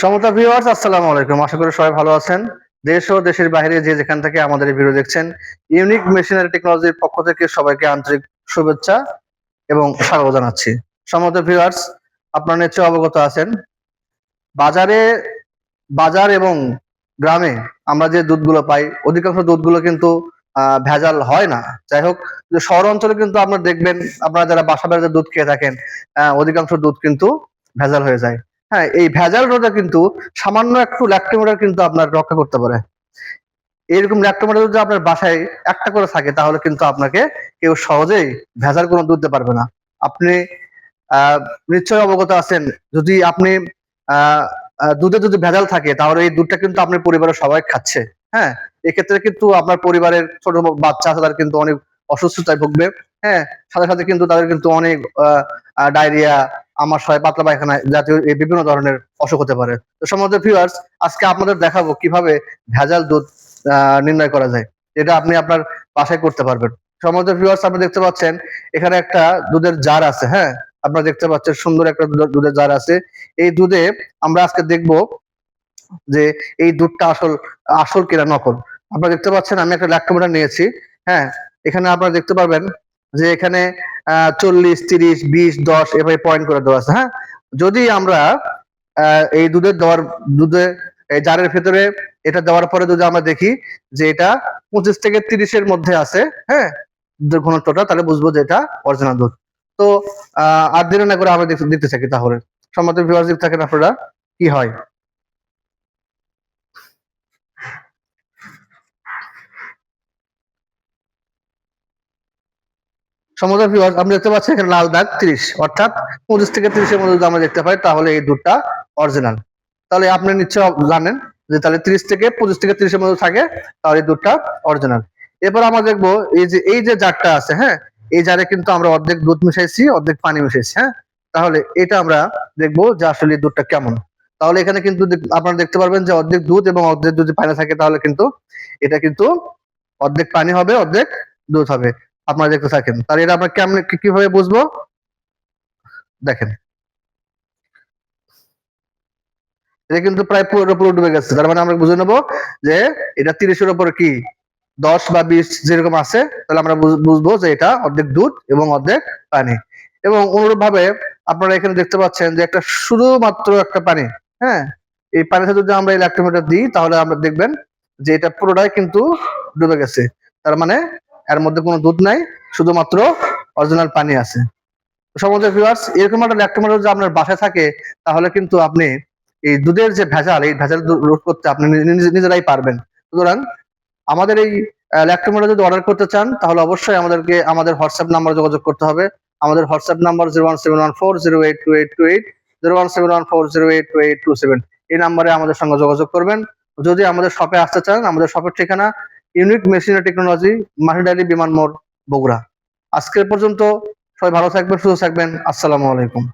সমতা ভিউয়ার্স আসসালামু আলাইকুম। আশা করি সবাই ভালো আছেন। দেশ ও দেশের বাইরে যে যেখান থেকে আমাদের এই ভিডিও দেখছেন ইউনিক মেশিনারি টেকনোলজির পক্ষ থেকে সবাইকে আন্তরিক শুভেচ্ছা এবং স্বাগত জানাচ্ছি। সমতা ভিউয়ার্স আপনারা নিশ্চয়ই অবগত আছেন। বাজারে, বাজার এবং গ্রামে আমরা যে দুধগুলো পাই, অধিকাংশ দুধগুলো কিন্তু ভেজাল হয় না। যাই হোক শহর অঞ্চলে কিন্তু আপনারা দেখবেন, আপনারা যারা বাসা বাড়িতে দুধ খেয়ে থাকেন অধিকাংশ দুধ কিন্তু ভেজাল হয়ে যায়। হ্যাঁ এই ভেজাল রোধা কিন্তু সামান্য একটু ল্যাক্টোমিটার কিন্তু আপনার রক্ষা করতে পারে। এরকম ল্যাক্টোমিটার যদি আপনার বাসায় একটা করে থাকে, তাহলে কিন্তু আপনাকে কেউ সহজেই ভেজাল কোনো দুধ দিতে পারবে না। আপনি নিশ্চয়ই অবগত আছেন, যদি আপনি দুধে যদি ভেজাল থাকে, তাহলে এই দুধটা কিন্তু আপনার পরিবারের সবাই খাচ্ছে। হ্যাঁ এক্ষেত্রে কিন্তু আপনার পরিবারের ছোট বাচ্চা আছে, তারা কিন্তু অনেক অসুস্থতায় ভুগবে। হ্যাঁ সাথে সাথে কিন্তু তাদের কিন্তু অনেক ডায়রিয়া আমার সবাই পাতলা পায়খানা জাতীয় বিভিন্ন ধরনের অসুখ হতে পারে। তো সম্বন্ধে ভিউয়ার্স আজকে আপনাদের দেখাবো কীভাবে ভেজাল দুধ নির্ণয় করা যায়। যেটা আপনি আপনার বাসায় করতে পারবেন। সম্বন্ধে ভিউয়ার্স আপনি দেখতে পাচ্ছেন, এখানে একটা দুধের জার আছে হ্যাঁ? আপনারা দেখতে পাচ্ছেন সুন্দর একটা দুধের- দুধের জার আছে। এই দুধে আমরা আজকে দেখব যে এই দুধটা আসল আসল কিনা নকল। আপনারা দেখতে পাচ্ছেন, আমি একটা ল্যাক্টোমিটার নিয়েছি হ্যাঁ? এখানে আপনারা দেখতে পারবেন যে এখানে চল্লিশ, তিরিশ, বিশ, দশ এভাবে পয়েন্ট করে দেওয়া আছে হ্যাঁ? যদি আমরা এই দুধের দেওয়ার, দুধে জারের ভেতরে এটা দেওয়ার পরে যদি আমরা দেখি যে এটা পঁচিশ থেকে তিরিশের মধ্যে আছে হ্যাঁ? ঘনত্বটা, তাহলে বুঝব যে এটা অরিজিনাল দুধ। তো আর দেরি না করে আমরা দেখতে থাকি তাহলে। সম্মত ভিউয়ার্স থাকেন আপনারা, কি হয়? সমুদ্র ভিউয়ার্স আমরা দেখতে পাচ্ছি এখানে লাল দাগ, ত্রিশ, অর্থাৎ পঁচিশ থেকে ত্রিশের মধ্যে যদি আমরা দেখতে পাই, তাহলে এই দুধটা অরিজিনাল তাহলে আপনি নিশ্চয় জানেন যে তাহলে ত্রিশ থেকে পঁচিশ থেকে ত্রিশের মধ্যে থাকে, তাহলে এই দুধটা অরিজিনাল এরপর আমরা দেখব এই যে এই যে জারটা আছে হ্যাঁ? এই জারে কিন্তু আমরা অর্ধেক দুধ মিশাইছি, অর্ধেক পানি মিশাইছি হ্যাঁ? তাহলে এটা আমরা দেখব যে আসলে দুধটা কেমন। তাহলে এখানে কিন্তু আপনারা দেখতে পারবেন যে অর্ধেক দুধ এবং অর্ধেক যদি পানি থাকে, তাহলে কিন্তু এটা কিন্তু অর্ধেক পানি হবে, অর্ধেক দুধ হবে। আপনারা দেখতে থাকেন। তাহলে এটা আমরা কেমন কীভাবে বুঝব? দেখেন। এটা কিন্তু প্রায় পুরো ডুবে গেছে। তার মানে আমরা বুঝে নেব যে এটা তিরিশের উপর কি? দশ বা বিশ যেরকম আছে, তাহলে আমরা বুঝব যে এটা অর্ধেক দুধ এবং অর্ধেক পানি। এবং অনুরূপ ভাবে আপনারা এখানে দেখতে পাচ্ছেন যে একটা শুধুমাত্র একটা পানি হ্যাঁ? এই পানিতে যদি আমরা এই ল্যাক্টোমিটার দিই, তাহলে আমরা দেখবেন যে এটা পুরোটাই কিন্তু ডুবে গেছে। তার মানে এর মধ্যে কোনো দুধ নাই, শুধুমাত্র অরিজিনাল পানি আছে। সমুদ্র ভিউয়ার্স এরকম একটা ল্যাক্টোমিটার যদি আপনার বাসায় থাকে, তাহলে কিন্তু আপনি এই দুধের যে ভেজাল, এই ভেজাল রোধ করতে আপনি নিজে- নিজে- নিজেরাই পারবেন। সুতরাং আমাদের এই ল্যাক্টোমিটার যদি অর্ডার করতে চান, তাহলে অবশ্যই আমাদেরকে, আমাদের হোয়াটসঅ্যাপ নাম্বার যোগাযোগ করতে হবে। আমাদের WhatsApp number zero one seven one four zero eight two eight two eight zero one seven one four zero eight two eight two seven এই নাম্বারে আমাদের সঙ্গে যোগাযোগ করবেন। যদি আমাদের শপে আসতে চান, আমাদের শপের ঠিকানা ইউনিক মেশিনারি টেকনোলজি মাহিডালি বিমান মোড় বগুড়া। আজকের পর্যন্ত সবাই ভালো থাকবেন, সুস্থ থাকবেন। আসসালামু আলাইকুম।